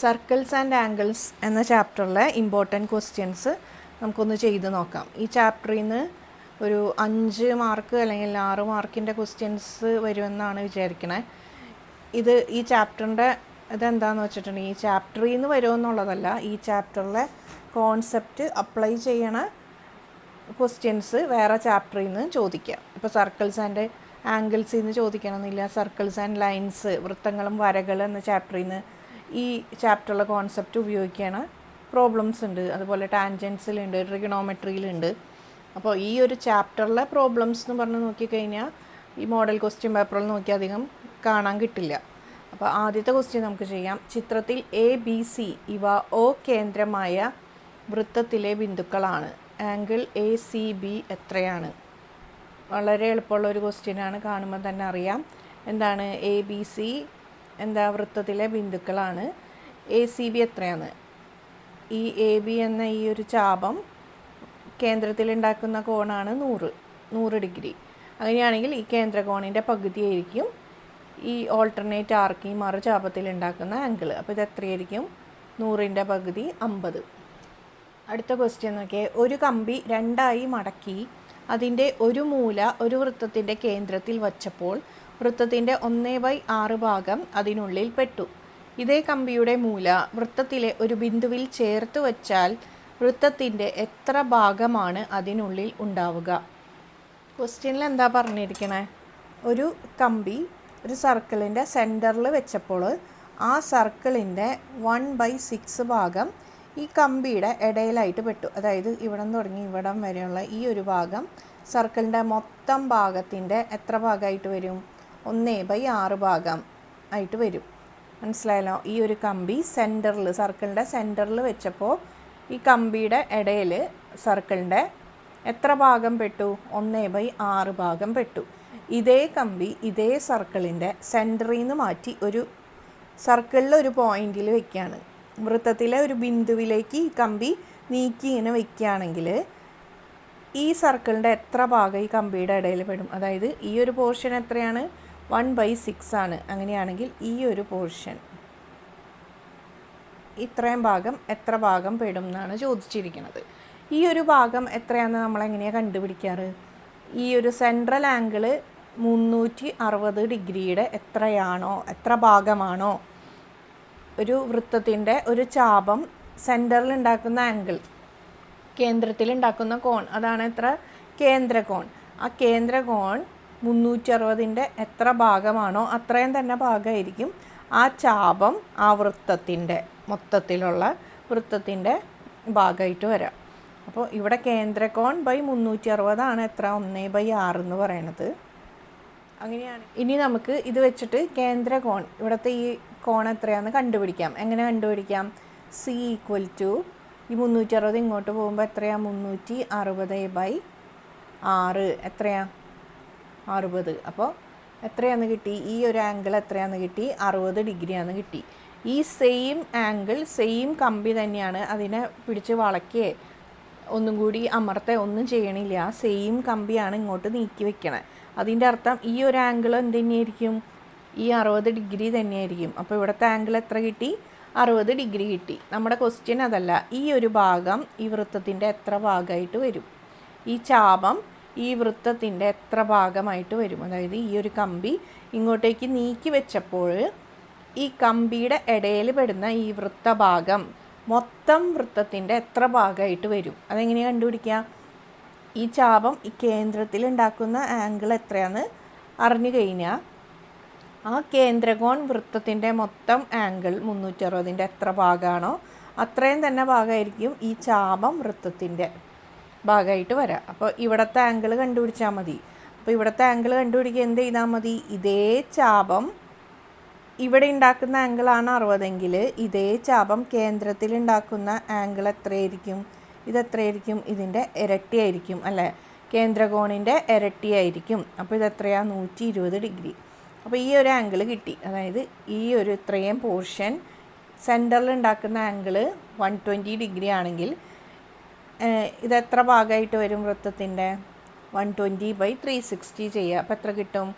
Circles and angles എന്ന ചാപ്റ്ററിലെ important questions നമുക്കൊന്ന് ചെയ്ത് നോക്കാം. ഈ ചാപ്റ്ററിൽ നിന്ന് ഒരു അഞ്ച് മാർക്ക് അല്ലെങ്കിൽ ആറ് മാർക്കിന്റെ ക്വസ്റ്റ്യൻസ് വരുമെന്നാണ് വിചാരിക്കണേ. ഇത് ഈ ചാപ്റ്ററിന്റെ ഇതെന്താണെന്ന് വെച്ചിട്ടുണ്ടെങ്കിൽ ഈ ചാപ്റ്ററിൽ നിന്ന് വരുമെന്നുള്ളതല്ല ഈ ചാപ്റ്ററിലെ കോൺസെപ്റ്റ് അപ്ലൈ ചെയ്യണ ക്വസ്റ്റ്യൻസ് വേറെ ചാപ്റ്ററിൽ നിന്ന് ചോദിക്കാം ഇപ്പോൾ സർക്കിൾസ് ആൻഡ് ആംഗിൾസിൽ നിന്ന് ചോദിക്കണമെന്നില്ല. സർക്കിൾസ് ആൻഡ് ലൈൻസ് വൃത്തങ്ങളും വരകൾ എന്ന ചാപ്റ്ററിൽ നിന്ന് ഈ ചാപ്റ്ററിലെ കോൺസെപ്റ്റ് ഉപയോഗിക്കുകയാണ് പ്രോബ്ലംസ് ഉണ്ട്. അതുപോലെ ടാൻജൻസിലുണ്ട് ട്രിഗണോമെട്രിയിലുണ്ട് അപ്പോൾ ഈ ഒരു ചാപ്റ്ററിലെ പ്രോബ്ലംസ് എന്ന് പറഞ്ഞ് നോക്കിക്കഴിഞ്ഞാൽ ഈ മോഡൽ ക്വസ്റ്റ്യൻ പേപ്പറിൽ നോക്കി അധികം കാണാൻ കിട്ടില്ല. അപ്പോൾ ആദ്യത്തെ ക്വസ്റ്റ്യൻ നമുക്ക് ചെയ്യാം. ചിത്രത്തിൽ എ ബി സി ഇവ ഒ കേന്ദ്രമായ വൃത്തത്തിലെ ബിന്ദുക്കളാണ്. ആംഗിൾ എ സി ബി എത്രയാണ്? വളരെ എളുപ്പമുള്ള ഒരു ക്വസ്റ്റ്യനാണ് കാണുമ്പോൾ തന്നെ അറിയാം. എന്താണ് എ ബി സി എന്താ വൃത്തത്തിലെ ബിന്ദുക്കളാണ്. എ സി ബി എത്രയാണ്? ഈ എ ബി എന്ന ഈ ഒരു ചാപം കേന്ദ്രത്തിലുണ്ടാക്കുന്ന കോണാണ് നൂറ്. നൂറ് ഡിഗ്രി. അങ്ങനെയാണെങ്കിൽ ഈ കേന്ദ്രകോണിന്റെ പകുതിയായിരിക്കും ഈ ഓൾട്ടർനേറ്റ് ആർക്ക് ഈ മറുചാപത്തിൽ ഉണ്ടാക്കുന്ന ആംഗിൾ അപ്പോൾ ഇത് എത്രയായിരിക്കും? നൂറിന്റെ പകുതി അമ്പത്. അടുത്ത ക്വസ്റ്റ്യൻ നോക്കിയാൽ ഒരു കമ്പി രണ്ടായി മടക്കി അതിന്റെ ഒരു മൂല ഒരു വൃത്തത്തിന്റെ കേന്ദ്രത്തിൽ വച്ചപ്പോൾ വൃത്തത്തിന്റെ ഒന്നേ ബൈ ആറ് ഭാഗം അതിനുള്ളിൽ പെട്ടു. ഇതേ കമ്പിയുടെ മൂല വൃത്തത്തിലെ ഒരു ബിന്ദുവിൽ ചേർത്ത് വച്ചാൽ വൃത്തത്തിന്റെ എത്ര ഭാഗമാണ് അതിനുള്ളിൽ ഉണ്ടാവുക? ക്വസ്റ്റ്യനിൽ എന്താ പറഞ്ഞിരിക്കണേ? ഒരു കമ്പി ഒരു സർക്കിളിന്റെ സെന്ററിൽ വെച്ചപ്പോൾ ആ സർക്കിളിന്റെ വൺ ബൈ സിക്സ് ഭാഗം ഈ കമ്പിയുടെ ഇടയിലായിട്ട് പെട്ടു. അതായത് ഇവിടെ നിന്ന് തുടങ്ങി ഇവിടം വരെയുള്ള ഈ ഒരു ഭാഗം സർക്കിളിന്റെ മൊത്തം ഭാഗത്തിന്റെ എത്ര ഭാഗമായിട്ട് വരും? ഒന്നേ ബൈ ആറ് ഭാഗം ആയിട്ട് വരും. മനസ്സിലായല്ലോ? ഈ ഒരു കമ്പി സെന്ററിൽ സർക്കിളിന്റെ സെന്ററിൽ വെച്ചപ്പോൾ ഈ കമ്പിയുടെ ഇടയിൽ സർക്കിളിന്റെ എത്ര ഭാഗം പെട്ടു? ഒന്നേ ബൈ ആറ് ഭാഗം പെട്ടു. ഇതേ കമ്പി ഇതേ സർക്കിളിന്റെ സെന്ററിൽ നിന്ന് മാറ്റി ഒരു സർക്കിളിൽ ഒരു പോയിന്റിൽ വെക്കുകയാണ് വൃത്തത്തിലെ ഒരു ബിന്ദുവിലേക്ക് ഈ കമ്പി നീക്കി ഇങ്ങനെ വെക്കുകയാണെങ്കിൽ ഈ സർക്കിളിന്റെ എത്ര ഭാഗം ഈ കമ്പിയുടെ ഇടയിൽ പെടും? അതായത് ഈ ഒരു പോർഷൻ എത്രയാണ്? വൺ ബൈ സിക്സ് ആണ്. അങ്ങനെയാണെങ്കിൽ ഈ ഒരു പോർഷൻ ഇത്രയും ഭാഗം എത്ര ഭാഗം പെടും എന്നാണ് ചോദിച്ചിരിക്കുന്നത്. ഈ ഒരു ഭാഗം എത്രയാണെന്ന് നമ്മൾ എങ്ങനെയാണ് കണ്ടുപിടിക്കാറ്? ഈ ഒരു സെൻട്രൽ ആംഗിൾ മുന്നൂറ്റി അറുപത് ഡിഗ്രിയുടെ എത്രയാണോ എത്ര ഭാഗമാണോ? ഒരു വൃത്തത്തിന്റെ ഒരു ചാപം സെന്ററിൽ ഉണ്ടാക്കുന്ന ആംഗിൾ കേന്ദ്രത്തിൽ ഉണ്ടാക്കുന്ന കോൺ അതാണ് എത്ര? കേന്ദ്രകോൺ. ആ കേന്ദ്രകോൺ മുന്നൂറ്റി അറുപതിന്റെ എത്ര ഭാഗമാണോ അത്രയും തന്നെ ഭാഗമായിരിക്കും. ആ ചാപം ആ വൃത്തത്തിന്റെ മൊത്തത്തിലുള്ള വൃത്തത്തിന്റെ ഭാഗമായിട്ട് വരാം. അപ്പോൾ ഇവിടെ കേന്ദ്രകോൺ ബൈ മുന്നൂറ്റി അറുപതാണ് എത്ര? ഒന്ന് ബൈ ആറ് എന്ന് പറയണത് അങ്ങനെയാണ്. ഇനി നമുക്ക് ഇത് വെച്ചിട്ട് കേന്ദ്രകോൺ ഇവിടുത്തെ ഈ കോൺ എത്രയാണെന്ന് കണ്ടുപിടിക്കാം. എങ്ങനെ കണ്ടുപിടിക്കാം? സി ഈക്വൽ ടു ഈ മുന്നൂറ്റി അറുപത് ഇങ്ങോട്ട് പോകുമ്പോൾ എത്രയാണ് മുന്നൂറ്റി അറുപത് ബൈ ആറ്. എത്രയാ? അറുപത്. അപ്പോൾ എത്രയാന്ന് കിട്ടി? ഈ ഒരു ആംഗിൾ എത്രയാന്ന് കിട്ടി? അറുപത് ഡിഗ്രിയാന്ന് കിട്ടി. ഈ സെയിം ആംഗിൾ സെയിം കമ്പി തന്നെയാണ് അതിനെ പിടിച്ച് വളയ്ക്കേ. ഒന്നും കൂടി അമർത്തെ ഒന്നും ചെയ്യണില്ല. ആ സെയിം കമ്പിയാണ് ഇങ്ങോട്ട് നീക്കി വെക്കണേ. അതിന്റെ അർത്ഥം ഈ ഒരു ആംഗിൾ എന്ത് തന്നെയായിരിക്കും ഈ അറുപത് ഡിഗ്രി തന്നെയായിരിക്കും. അപ്പോൾ ഇവിടുത്തെ ആംഗിൾ എത്ര കിട്ടി? അറുപത് ഡിഗ്രി കിട്ടി. നമ്മുടെ ക്വസ്റ്റ്യൻ അതല്ല. ഈ ഒരു ഭാഗം ഈ വൃത്തത്തിന്റെ എത്ര ഭാഗമായിട്ട് വരും? ഈ ചാപം ഈ വൃത്തത്തിന്റെ എത്ര ഭാഗമായിട്ട് വരും? അതായത് ഈ ഒരു കമ്പി ഇങ്ങോട്ടേക്ക് നീക്കി വെച്ചപ്പോൾ ഈ കമ്പിയുടെ ഇടയിൽ പെടുന്ന ഈ വൃത്തഭാഗം മൊത്തം വൃത്തത്തിന്റെ എത്ര ഭാഗമായിട്ട് വരും? അതെങ്ങനെയാണ് കണ്ടുപിടിക്കുക? ഈ ചാപം ഈ കേന്ദ്രത്തിൽ ഉണ്ടാക്കുന്ന ആംഗിൾ എത്രയാണെന്ന് അറിഞ്ഞു കഴിഞ്ഞാൽ ആ കേന്ദ്രകോൺ വൃത്തത്തിന്റെ മൊത്തം ആംഗിൾ മുന്നൂറ്ററുപതിന്റെ എത്ര ഭാഗമാണോ അത്രയും തന്നെ ഭാഗമായിരിക്കും ഈ ചാപം വൃത്തത്തിന്റെ ഭാഗമായിട്ട് വരാം. അപ്പോൾ ഇവിടുത്തെ ആംഗിൾ കണ്ടുപിടിച്ചാൽ മതി. അപ്പോൾ ഇവിടുത്തെ ആംഗിൾ കണ്ടുപിടിക്കുക എന്ത് ചെയ്താൽ മതി? ഇതേ ചാപം ഇവിടെ ഉണ്ടാക്കുന്ന ആംഗിളാണ് അറുപതെങ്കിൽ ഇതേ ചാപം കേന്ദ്രത്തിൽ ഉണ്ടാക്കുന്ന ആംഗിൾ എത്രയായിരിക്കും? ഇതെത്രയായിരിക്കും ഇതിന്റെ ഇരട്ടിയായിരിക്കും അല്ലേ? കേന്ദ്രകോണിന്റെ ഇരട്ടിയായിരിക്കും അപ്പോൾ ഇത് എത്രയാണ് നൂറ്റി ഇരുപത് ഡിഗ്രി. അപ്പോൾ ഈ ഒരു ആംഗിൾ കിട്ടി. അതായത് ഈ ഒരു ഇത്രയും പോർഷൻ സെന്ററിൽ ഉണ്ടാക്കുന്ന ആംഗിൾ വൺ ട്വന്റി ഡിഗ്രി ആണെങ്കിൽ ഇത് എത്ര ഭാഗമായിട്ട് വരും വൃത്തത്തിന്റെ? One twenty by three sixty ചെയ്യുക. അപ്പോൾ എത്ര കിട്ടും?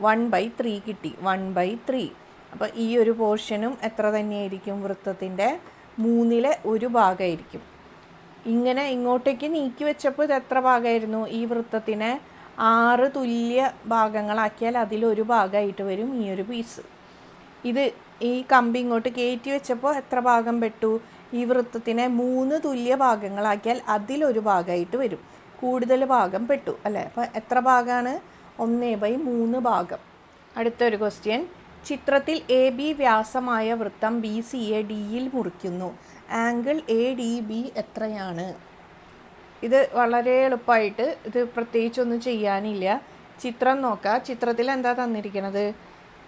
വൺ ബൈ ത്രീ കിട്ടി. വൺ ബൈ ത്രീ അപ്പോൾ ഈ ഒരു പോർഷനും എത്ര തന്നെയായിരിക്കും വൃത്തത്തിന്റെ? മൂന്നിലെ ഒരു ഭാഗമായിരിക്കും. ഇങ്ങനെ ഇങ്ങോട്ടേക്ക് നീക്കി വെച്ചപ്പോൾ ഇത് എത്ര ഭാഗമായിരുന്നു? ഈ വൃത്തത്തിനെ ആറ് തുല്യ ഭാഗങ്ങളാക്കിയാൽ അതിലൊരു ഭാഗമായിട്ട് വരും ഈ ഒരു പീസ് ഇത് ഈ കമ്പി ഇങ്ങോട്ട് കയറ്റി വെച്ചപ്പോൾ എത്ര ഭാഗം പെട്ടു? ഈ വൃത്തത്തിനെ മൂന്ന് തുല്യ ഭാഗങ്ങളാക്കിയാൽ അതിലൊരു ഭാഗമായിട്ട് വരും. കൂടുതൽ ഭാഗം പെട്ടു അല്ലേ? അപ്പോൾ എത്ര ഭാഗമാണ് ഒന്നേ ബൈ മൂന്ന് ഭാഗം. അടുത്തൊരു ക്വസ്റ്റ്യൻ ചിത്രത്തിൽ എ ബി വ്യാസമായ വൃത്തം ബി സി എ ഡിയിൽ മുറിക്കുന്നു. ആംഗിൾ എ ഡി ബി എത്രയാണ്? ഇത് വളരെ എളുപ്പമായിട്ട് ഇത് പ്രത്യേകിച്ചൊന്നും ചെയ്യാനില്ല. ചിത്രം നോക്കുക ചിത്രത്തിൽ എന്താ തന്നിരിക്കുന്നത്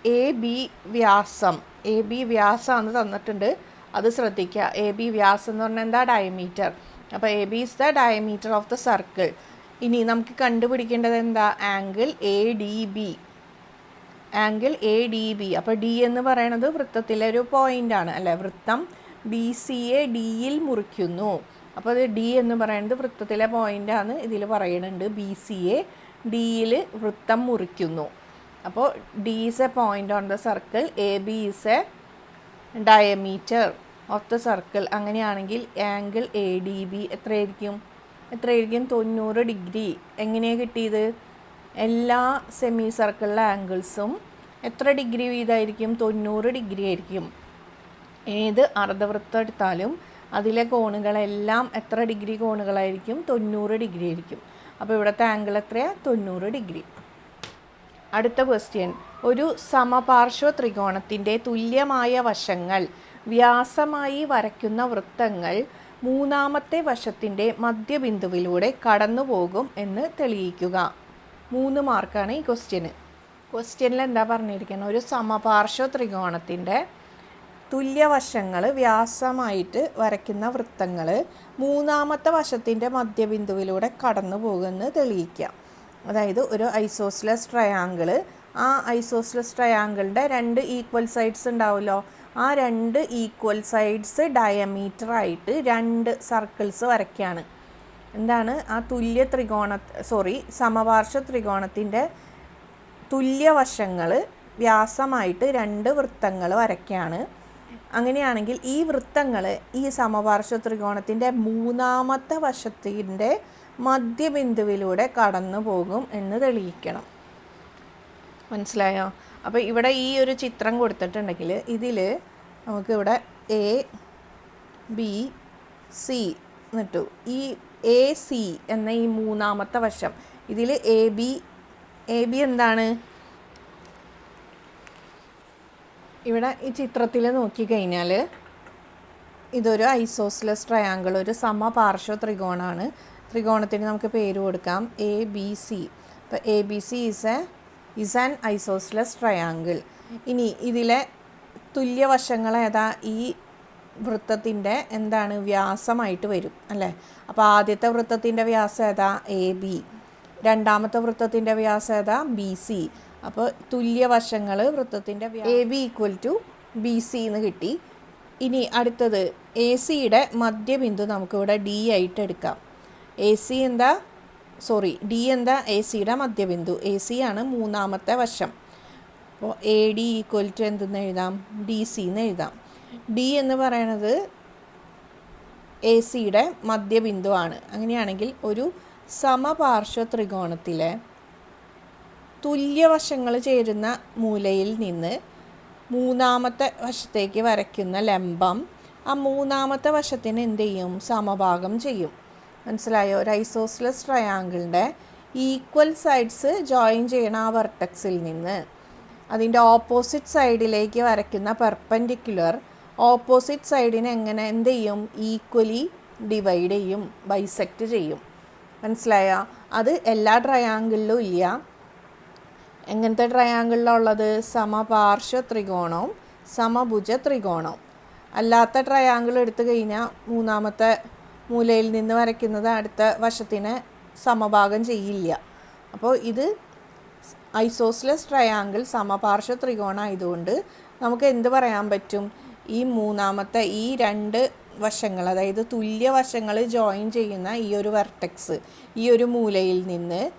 എ ബി വ്യാസം. എ ബി വ്യാസമാണ് തന്നിട്ടുണ്ട്. അത് ശ്രദ്ധിക്കുക. എ ബി വ്യാസം എന്ന് പറഞ്ഞാൽ എന്താ? ഡയമീറ്റർ അപ്പോൾ A B is the diameter of the circle ഇനി നമുക്ക് കണ്ടുപിടിക്കേണ്ടത് എന്താ? Angle A D B angle A D B അപ്പോൾ ഡി എന്ന് പറയുന്നത് വൃത്തത്തിലെ ഒരു പോയിന്റ് ആണ്. അല്ലേ? വൃത്തം ബി സി എ ഡിയിൽ മുറിക്കുന്നു. അപ്പോൾ അത് ഡി എന്ന് പറയുന്നത് വൃത്തത്തിലെ പോയിന്റ് ആണ്. ഇതിൽ പറയുന്നുണ്ട് ബി സി എ ഡിയിൽ വൃത്തം മുറിക്കുന്നു. അപ്പോൾ D is a point on the circle A B is a diameter of the circle angle angle A D B എത്രയായിരിക്കും? എത്രയായിരിക്കും? തൊണ്ണൂറ് ഡിഗ്രി. എങ്ങനെയാണ് കിട്ടിയത്? എല്ലാ സെമി സർക്കിളിലെ ആംഗിൾസും എത്ര ഡിഗ്രി വീതമായിരിക്കും തൊണ്ണൂറ് ഡിഗ്രി ആയിരിക്കും. ഏത് അർദ്ധവൃത്തം എടുത്താലും അതിലെ കോണുകളെല്ലാം എത്ര ഡിഗ്രി കോണുകളായിരിക്കും? തൊണ്ണൂറ് ഡിഗ്രി ആയിരിക്കും. അപ്പോൾ ഇവിടുത്തെ ആംഗിൾ എത്രയാണ് തൊണ്ണൂറ് ഡിഗ്രി. അടുത്ത ക്വസ്റ്റ്യൻ ഒരു സമപാർശ്വ ത്രികോണത്തിന്റെ തുല്യമായ വശങ്ങൾ വ്യാസമായി വരയ്ക്കുന്ന വൃത്തങ്ങൾ മൂന്നാമത്തെ വശത്തിന്റെ മധ്യബിന്ദുവിലൂടെ കടന്നുപോകും എന്ന് തെളിയിക്കുക. മൂന്ന് മാർക്കാണ് ഈ ക്വസ്റ്റ്യന് ക്വസ്റ്റ്യനിൽ എന്താ പറഞ്ഞിരിക്കുന്നത്? ഒരു സമപാർശ്വ ത്രികോണത്തിന്റെ തുല്യവശങ്ങൾ വ്യാസമായിട്ട് വരയ്ക്കുന്ന വൃത്തങ്ങൾ മൂന്നാമത്തെ വശത്തിന്റെ മധ്യബിന്ദുവിലൂടെ കടന്നു പോകുമെന്ന് തെളിയിക്കാം അതായത് ഒരു ഐസോസ്ലസ് ട്രയാങ്കിൾ ആ ഐസോസ്ലസ് ട്രയാങ്കിളിന്റെ രണ്ട് ഈക്വൽ സൈഡ്സ് ഉണ്ടാവുമല്ലോ. ആ രണ്ട് ഈക്വൽ സൈഡ്സ് ഡയമീറ്റർ ആയിട്ട് രണ്ട് സർക്കിൾസ് വരയ്ക്കുകയാണ്. എന്താണ്? ആ തുല്യ ത്രികോണ സോറി സമപാർശ്വ ത്രികോണത്തിന്റെ തുല്യവശങ്ങൾ വ്യാസമായിട്ട് രണ്ട് വൃത്തങ്ങൾ വരയ്ക്കുകയാണ്. അങ്ങനെയാണെങ്കിൽ ഈ വൃത്തങ്ങൾ ഈ സമപാർശ്വ ത്രികോണത്തിന്റെ മൂന്നാമത്തെ വശത്തിന്റെ മധ്യബിന്ദുവിലൂടെ കടന്നു പോകും എന്ന് തെളിയിക്കണം. മനസ്സിലായോ? അപ്പോൾ ഇവിടെ ഈ ഒരു ചിത്രം കൊടുത്തിട്ടുണ്ടെങ്കിൽ ഇതിൽ നമുക്കിവിടെ എ ബി സി എന്നിട്ടു. ഈ എ സി എന്ന ഈ മൂന്നാമത്തെ വശം. ഇതിൽ എ ബി എ ബി എന്താണ്? ഇവിടെ ഈ ചിത്രത്തിൽ നോക്കിക്കഴിഞ്ഞാൽ ഇതൊരു ഐസോസ്ലസ് ട്രയാങ്കിൾ ഒരു സമപാർശ്വ ത്രികോണമാണ് ത്രികോണത്തിന് നമുക്ക് പേര് കൊടുക്കാം. എ ബി സി അപ്പോൾ A B C is a is an isosceles triangle ഇനി ഇതിലെ തുല്യവശങ്ങൾ ഏതാ? ഈ വൃത്തത്തിന്റെ എന്താണ്? വ്യാസമായിട്ട് വരും അല്ലേ? അപ്പോൾ ആദ്യത്തെ വൃത്തത്തിന്റെ വ്യാസം ഏതാ? എ ബി രണ്ടാമത്തെ വൃത്തത്തിന്റെ വ്യാസം ഏതാ? ബി സി അപ്പോൾ തുല്യവശങ്ങൾ വൃത്തത്തിന്റെ A B equal to B C എന്ന് കിട്ടി. ഇനി അടുത്തത് എ സിയുടെ മധ്യബിന്ദു നമുക്കിവിടെ ഡി ആയിട്ട് എടുക്കാം. എ സി എന്താ? സോറി ഡി എന്താ? എ സിയുടെ മധ്യബിന്ദു. എ സി ആണ് മൂന്നാമത്തെ വശം. അപ്പോൾ എ ഡി ഈക്വൽ ടു എന്തെന്ന് എഴുതാം? ഡി സി എന്ന് എഴുതാം. ഡി എന്ന് പറയണത് എ സിയുടെ മധ്യബിന്ദു ആണ്. അങ്ങനെയാണെങ്കിൽ ഒരു സമപാർശ്വ ത്രികോണത്തിലെ തുല്യവശങ്ങൾ ചേരുന്ന മൂലയിൽ നിന്ന് മൂന്നാമത്തെ വശത്തേക്ക് വരയ്ക്കുന്ന ലംബം ആ മൂന്നാമത്തെ വശത്തിന് എന്ത് ചെയ്യും? സമഭാഗം ചെയ്യും. മനസ്സിലായോ? ഒരു ഐസോസ്ലസ് ട്രയാങ്കിളിന്റെ ഈക്വൽ സൈഡ്സ് ജോയിൻ ചെയ്യണ ആ വെർട്ടക്സിൽ നിന്ന്. അതിന്റെ ഓപ്പോസിറ്റ് സൈഡിലേക്ക് വരയ്ക്കുന്ന പെർപ്പൻഡിക്കുലർ ഓപ്പോസിറ്റ് സൈഡിനെ എങ്ങനെ എന്ത് ചെയ്യും? ഈക്വലി ഡിവൈഡ് ചെയ്യും ബൈസെക്റ്റ് ചെയ്യും. മനസ്സിലായോ? അത് എല്ലാ ട്രയാങ്കിളിലും ഇല്ല. എങ്ങനത്തെ ട്രയാങ്കിളിലുള്ളത് സമപാർശ്വ ത്രികോണവും സമഭുജ ത്രികോണവും. അല്ലാത്ത ട്രയാങ്കിൾ എടുത്തു കഴിഞ്ഞാൽ മൂന്നാമത്തെ മൂലയിൽ നിന്ന് വരയ്ക്കുന്നത് അടുത്ത വശത്തിന് സമഭാഗം ചെയ്യില്ല. അപ്പോൾ ഇത് ഐസോസ്ലസ് ട്രയാങ്കിൾ സമപാർശ്വ ത്രികോണം ആയതുകൊണ്ട് നമുക്ക് എന്ത് പറയാൻ പറ്റും? ഈ മൂന്നാമത്തെ ഈ രണ്ട് വശങ്ങൾ അതായത് തുല്യ വശങ്ങൾ ജോയിൻ ചെയ്യുന്ന ഈ ഒരു വെർട്ടെക്സ് ഈ ഒരു മൂലയിൽ നിന്ന്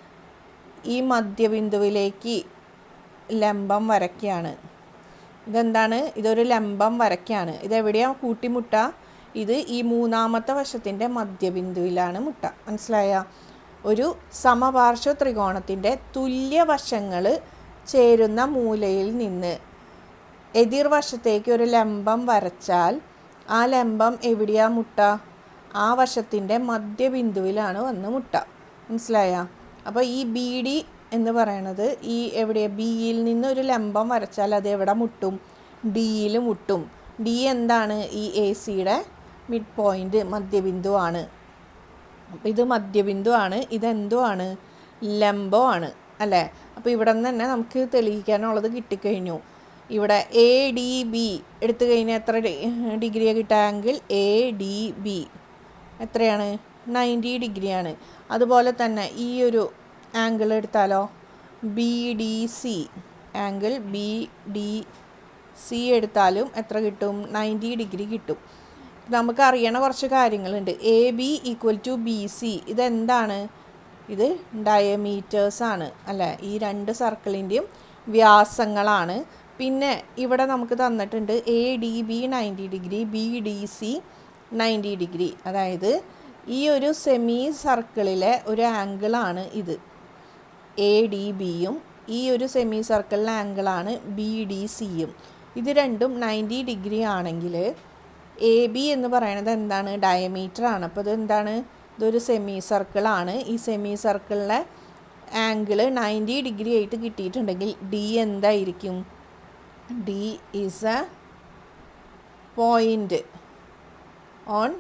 ഈ മധ്യബിന്ദുവിലേക്ക് ലംബം വരയ്ക്കുകയാണ്. ഇതെന്താണ്? ഇതൊരു ലംബം വരയ്ക്കുകയാണ്. ഇതെവിടെയാണ് കൂട്ടിമുട്ട ഇത് ഈ മൂന്നാമത്തെ വശത്തിന്റെ മധ്യബിന്ദുവിലാണ് മുട്ട. മനസ്സിലായ? ഒരു സമപാർശ്വ ത്രികോണത്തിന്റെ തുല്യവശങ്ങൾ ചേരുന്ന മൂലയിൽ നിന്ന് എതിർവശത്തേക്ക് ഒരു ലംബം വരച്ചാൽ ആ ലംബം എവിടെയാ മുട്ട? ആ വശത്തിന്റെ മധ്യബിന്ദുവിലാണ് വന്ന് മുട്ട. മനസ്സിലായ? അപ്പോൾ ഈ ബി ഡി എന്ന് പറയണത് ഈ എവിടെ ബിയിൽ നിന്ന് ഒരു ലംബം വരച്ചാൽ അത് എവിടെ മുട്ടും? ഡിയിൽ മുട്ടും. ഡി എന്താണ് ഈ എ സിയുടെ മിഡ് പോയിന്റ് മധ്യബിന്ദുവാണ് ആണ്. ഇത് മധ്യബിന്ദു ആണ് ഇതെന്തോ ആണ്? ലംബോ ആണ് അല്ലേ? അപ്പോൾ ഇവിടെ നിന്ന് തന്നെ നമുക്ക് തെളിയിക്കാനുള്ളത് കിട്ടിക്കഴിഞ്ഞു. ഇവിടെ എ ഡി ബി എടുത്തു കഴിഞ്ഞാൽ എത്ര ഡിഗ്രിയാണ് ആംഗിൾ എ ഡി ബി എത്രയാണ്? നയന്റി ഡിഗ്രിയാണ്. അതുപോലെ തന്നെ ഈ ഒരു ആംഗിൾ എടുത്താലോ? B D C angle B D C എടുത്താലും എത്ര കിട്ടും? നയന്റി ഡിഗ്രി കിട്ടും. നമുക്ക് അറിയണ കുറച്ച് കാര്യങ്ങളുണ്ട്. A B equal to B C ഇതെന്താണ്? ഇത് ഡയമീറ്റേഴ്സ് ആണ്. അല്ലേ? ഈ രണ്ട് സർക്കിളിന്റെയും വ്യാസങ്ങളാണ്. പിന്നെ ഇവിടെ നമുക്ക് തന്നിട്ടുണ്ട് A D B ninety degree B D C ninety degree അതായത് ഈ ഒരു സെമി സർക്കിളിലെ ഒരു ആംഗിളാണ് ഇത്. എ ഡി ബിയും ഈ ഒരു സെമി സർക്കിളിലെ ആംഗിളാണ് ബി ഡി സിയും ഇത് രണ്ടും നയന്റി ഡിഗ്രി ആണെങ്കിൽ എ ബി എന്ന് പറയുന്നത് എന്താണ്? ഡയമീറ്റർ ആണ്. അപ്പോൾ ഇതെന്താണ് ഇതൊരു സെമി സർക്കിളാണ് ഈ സെമി സർക്കിളിലെ ആംഗിൾ നയന്റി ഡിഗ്രി ആയിട്ട് കിട്ടിയിട്ടുണ്ടെങ്കിൽ ഡി എന്തായിരിക്കും? D is a point on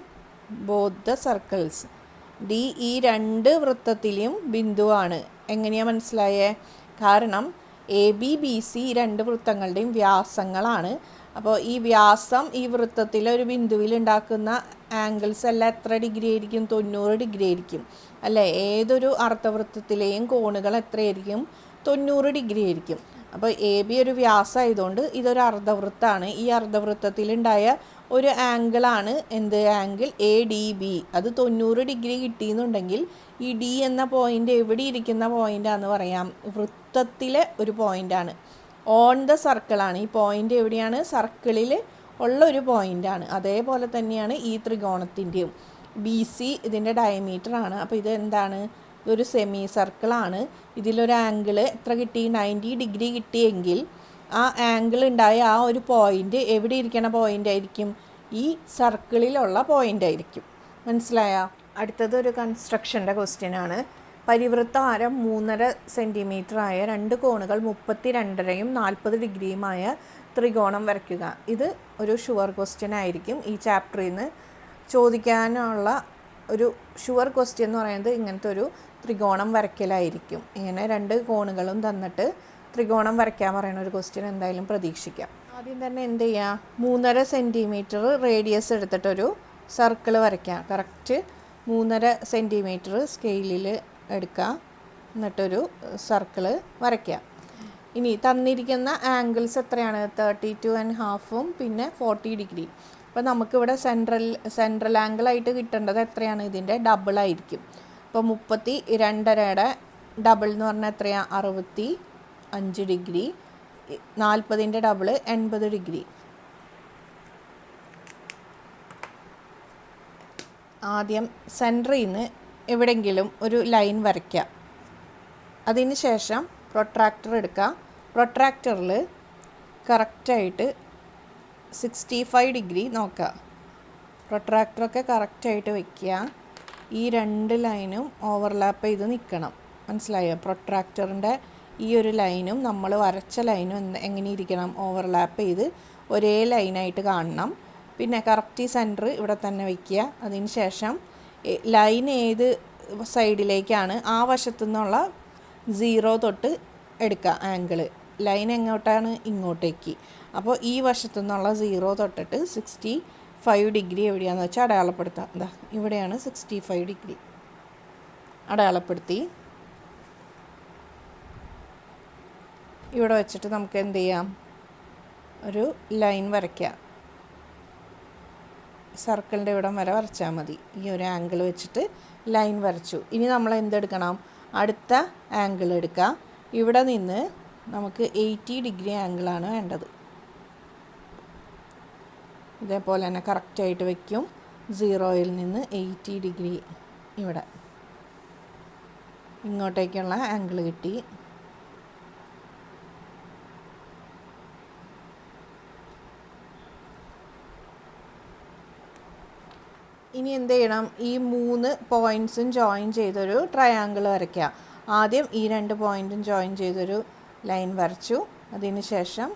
both the circles D ഈ രണ്ട് വൃത്തത്തിലും ബിന്ദുവാണ് എങ്ങനെയാണ് മനസ്സിലായേ? കാരണം എ ബി ബി സി രണ്ട് വൃത്തങ്ങളുടെയും വ്യാസങ്ങളാണ്. അപ്പോൾ ഈ വ്യാസം ഈ വൃത്തത്തിൽ ഒരു ബിന്ദുവിൽ ഉണ്ടാക്കുന്ന ആംഗിൾസ് എല്ലാം എത്ര ഡിഗ്രി ആയിരിക്കും? തൊണ്ണൂറ് ഡിഗ്രി ആയിരിക്കും. അല്ലേ? ഏതൊരു അർത്ഥവൃത്തത്തിലെയും കോണുകൾ എത്രയായിരിക്കും? തൊണ്ണൂറ് ഡിഗ്രി ആയിരിക്കും. അപ്പോൾ എ ബി ഒരു വ്യാസമായതുകൊണ്ട് ഇതൊരു അർദ്ധവൃത്താണ്. ഈ അർദ്ധവൃത്തത്തിലുണ്ടായ ഒരു ആംഗിളാണ് എന്ത്? ആംഗിൾ എ ഡി ബി അത് തൊണ്ണൂറ് ഡിഗ്രി കിട്ടിയെന്നുണ്ടെങ്കിൽ ഈ ഡി എന്ന പോയിന്റ് എവിടെ ഇരിക്കുന്ന പോയിന്റാന്ന് പറയാം. വൃത്തത്തിലെ ഒരു പോയിന്റാണ് ഓൺ ദ സർക്കിളാണ് ഈ പോയിന്റ് എവിടെയാണ്? സർക്കിളിൽ ഉള്ള ഒരു പോയിന്റാണ് അതേപോലെ തന്നെയാണ് ഈ ത്രികോണത്തിന്റെയും ബി സി ഇതിന്റെ ഡയമീറ്റർ ആണ്. അപ്പോൾ ഇത് എന്താണ്? ഇതൊരു സെമി സർക്കിളാണ് ഇതിലൊരു ആംഗിൾ എത്ര കിട്ടി? നയന്റി ഡിഗ്രി കിട്ടിയെങ്കിൽ ആ ആംഗിൾ ഉണ്ടായ ആ ഒരു പോയിന്റ് എവിടെ ഇരിക്കണ പോയിന്റ് ആയിരിക്കും? ഈ സർക്കിളിലുള്ള പോയിന്റ് ആയിരിക്കും. മനസ്സിലായ? അടുത്തത് ഒരു കൺസ്ട്രക്ഷന്റെ ക്വസ്റ്റ്യൻ ആണ്. പരിവൃത്ത ആരം മൂന്നര സെന്റിമീറ്റർ ആയ രണ്ട് കോണുകൾ മുപ്പത്തി രണ്ടരയും നാൽപ്പത് ഡിഗ്രിയുമായ ത്രികോണം വരയ്ക്കുക. ഇത് ഒരു ഷുവർ ക്വസ്റ്റ്യൻ ആയിരിക്കും. ഈ ചാപ്റ്ററിൽ നിന്ന് ചോദിക്കാനുള്ള ഒരു ഷുവർ ക്വസ്റ്റ്യൻ എന്ന് പറയുന്നത് ഇങ്ങനത്തെ ഒരു ത്രികോണം വരയ്ക്കലായിരിക്കും. ഇങ്ങനെ രണ്ട് കോണുകളും തന്നിട്ട് ത്രികോണം വരയ്ക്കാൻ പറയുന്ന ഒരു ക്വസ്റ്റ്യൻ എന്തായാലും പ്രതീക്ഷിക്കാം. ആദ്യം തന്നെ എന്ത് ചെയ്യുക മൂന്നര സെന്റിമീറ്റർ റേഡിയസ് എടുത്തിട്ടൊരു സർക്കിൾ വരയ്ക്കാം. കറക്റ്റ് മൂന്നര സെന്റിമീറ്റർ സ്കെയിലിൽ എടുക്കുക. എന്നിട്ടൊരു സർക്കിൾ വരയ്ക്കുക. ഇനി തന്നിരിക്കുന്ന ആംഗിൾസ് എത്രയാണ്? തേർട്ടി ടു ആൻഡ് ഹാഫും പിന്നെ ഫോർട്ടി ഡിഗ്രി അപ്പോൾ നമുക്കിവിടെ സെൻട്രൽ സെൻട്രൽ ആംഗിളായിട്ട് കിട്ടേണ്ടത് എത്രയാണ്? ഇതിന്റെ ഡബിൾ ആയിരിക്കും. അപ്പോൾ മുപ്പത്തി രണ്ടരയുടെ ഡബിൾ എന്ന് പറഞ്ഞാൽ എത്രയാണ് അറുപത്തി അഞ്ച് ഡിഗ്രി നാൽപ്പതിന്റെ ഡബിൾ എൺപത് ഡിഗ്രി ആദ്യം സെന്ററിൽ നിന്ന് എവിടെയെങ്കിലും ഒരു ലൈൻ വരയ്ക്കുക അതിന് ശേഷം പ്രൊട്രാക്ടർ എടുക്കുക പ്രൊട്രാക്ടറിൽ കറക്റ്റായിട്ട് സിക്സ്റ്റി ഫൈവ് ഡിഗ്രി നോക്കുക പ്രൊട്രാക്ടറൊക്കെ കറക്റ്റായിട്ട് വയ്ക്കുക ഈ രണ്ട് ലൈനും ഓവർലാപ്പ് ചെയ്ത് നിൽക്കണം മനസ്സിലായോ? പ്രൊട്രാക്ടറിന്റെ ഈ ഒരു ലൈനും നമ്മൾ വരച്ച ലൈനും എങ്ങനെ ഇരിക്കണം? ഓവർലാപ്പ് ചെയ്ത് ഒരേ ലൈനായിട്ട് കാണണം. പിന്നെ കറക്റ്റ് സെന്റർ ഇവിടെ തന്നെ വയ്ക്കുക അതിന് ശേഷം ലൈൻ ഏത് സൈഡിലേക്കാണ് ആ വശത്തു നിന്നുള്ള സീറോ തൊട്ട് എടുക്കുക ആംഗിൾ ലൈൻ എങ്ങോട്ടാണ്? ഇങ്ങോട്ടേക്ക്. അപ്പോൾ ഈ വശത്തു നിന്നുള്ള സീറോ തൊട്ടിട്ട് സിക്സ്റ്റി ഫൈവ് ഡിഗ്രി എവിടെയാണെന്ന് വെച്ചാൽ അടയാളപ്പെടുത്താം. എന്താ ഇവിടെയാണ് സിക്സ്റ്റി ഫൈവ് ഡിഗ്രി അടയാളപ്പെടുത്തി. ഇവിടെ വെച്ചിട്ട് നമുക്ക് എന്ത് ചെയ്യാം? ഒരു ലൈൻ വരയ്ക്കാം. സർക്കിളിന്റെ ഇവിടം വരെ വരച്ചാൽ മതി. ഈ ഒരു ആംഗിൾ വെച്ചിട്ട് ലൈൻ വരച്ചു. ഇനി നമ്മൾ എന്തെടുക്കണം? അടുത്ത ആംഗിൾ എടുക്കുക. ഇവിടെ നിന്ന് നമുക്ക് എയ്റ്റി ഡിഗ്രി ആംഗിളാണ് വേണ്ടത്. ഇതേപോലെ തന്നെ കറക്റ്റായിട്ട് വയ്ക്കും സീറോയിൽ നിന്ന് എയ്റ്റി ഡിഗ്രി ഇവിടെ. ഇങ്ങോട്ടേക്കുള്ള ആംഗിൾ കിട്ടി. ഇനി എന്ത് ചെയ്യണം? ഈ മൂന്ന് പോയിന്റ്സും ജോയിൻ ചെയ്തൊരു ട്രയാങ്കിൾ വരയ്ക്കുക. ആദ്യം ഈ രണ്ട് പോയിന്റും ജോയിൻ ചെയ്തൊരു ലൈൻ വരച്ചു. അതിന് ശേഷം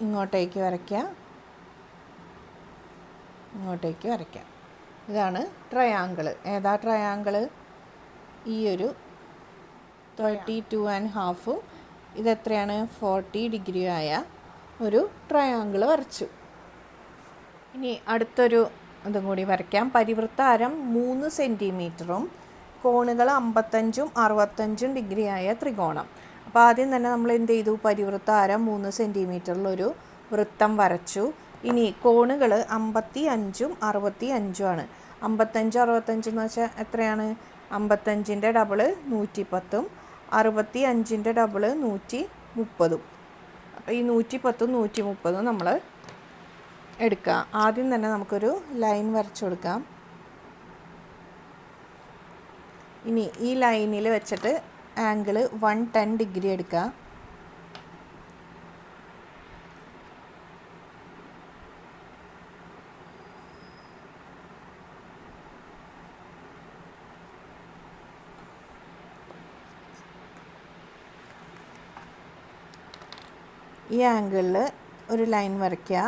ഇങ്ങോട്ടേക്ക് വരയ്ക്കുക. ഇങ്ങോട്ടേക്ക് വരയ്ക്കാം ഇതാണ് ട്രയാങ്കിൾ ഏതാ ട്രയാങ്കിൾ ഈ ഒരു തേർട്ടി ടു ആൻഡ് ഹാഫും ഇതെത്രയാണ്? ഫോർട്ടി ഡിഗ്രി ആയ ഒരു ട്രയാങ്കിൾ വരച്ചു. ഇനി അടുത്തൊരു ഇതും കൂടി വരയ്ക്കാം. പരിവൃത്താരം മൂന്ന് സെന്റിമീറ്ററും കോണുകൾ അമ്പത്തഞ്ചും അറുപത്തഞ്ചും ഡിഗ്രി ആയ ത്രികോണം. അപ്പോൾ ആദ്യം തന്നെ നമ്മൾ എന്ത് ചെയ്തു? പരിവൃത്താരം മൂന്ന് സെന്റിമീറ്ററിലൊരു വൃത്തം വരച്ചു. ഇനി കോണുകൾ അമ്പത്തി അഞ്ചും അറുപത്തി ആണ്. അമ്പത്തഞ്ച് അറുപത്തഞ്ച് എന്ന് വെച്ചാൽ എത്രയാണ്? അമ്പത്തഞ്ചിന്റെ ഡബിൾ നൂറ്റി പത്തും അറുപത്തി അഞ്ചിന്റെ ഡബിൾ നൂറ്റി മുപ്പതും അപ്പോൾ ഈ നൂറ്റി പത്തും നൂറ്റി മുപ്പതും നമ്മൾ എടുക്കുക ആദ്യം തന്നെ നമുക്കൊരു ലൈൻ വരച്ചു കൊടുക്കാം. ഇനി ഈ ലൈനിൽ വെച്ചിട്ട് ആംഗിൾ വൺ ടെൻ ഡിഗ്രി എടുക്കുക ഈ ആംഗിളിൽ ഒരു ലൈൻ വരയ്ക്കുക.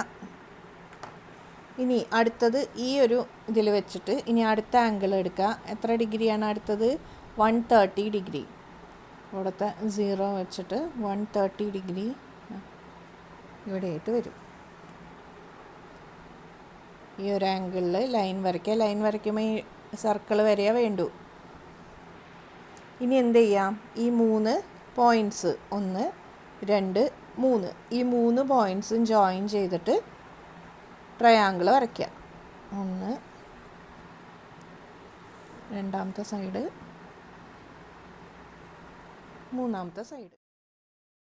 ഇനി അടുത്തത് ഈ ഒരു ഇതിൽ വെച്ചിട്ട് ഇനി അടുത്ത ആംഗിൾ എടുക്കുക. എത്ര ഡിഗ്രിയാണ് അടുത്തത്? One thirty degree. ഇവിടുത്തെ സീറോ വെച്ചിട്ട് വൺ തേർട്ടി ഡിഗ്രി. ഇവിടെയായിട്ട് വരും. ഈ ഒരു ആംഗിളിൽ ലൈൻ വരയ്ക്കുക. ലൈൻ വരയ്ക്കുമ്പോൾ ഈ സർക്കിൾ വരെയേ വേണ്ടു. ഇനി എന്ത് ചെയ്യാം? ഈ മൂന്ന് പോയിന്റ്സ് ഒന്ന് രണ്ട് മൂന്ന്. ഈ മൂന്ന് പോയിന്റ്സും ജോയിൻ ചെയ്തിട്ട് ട്രയാങ്കിൾ വരയ്ക്കുക. ഒന്ന്. രണ്ടാമത്തെ സൈഡ് മൂന്നാമത്തെ സൈഡ്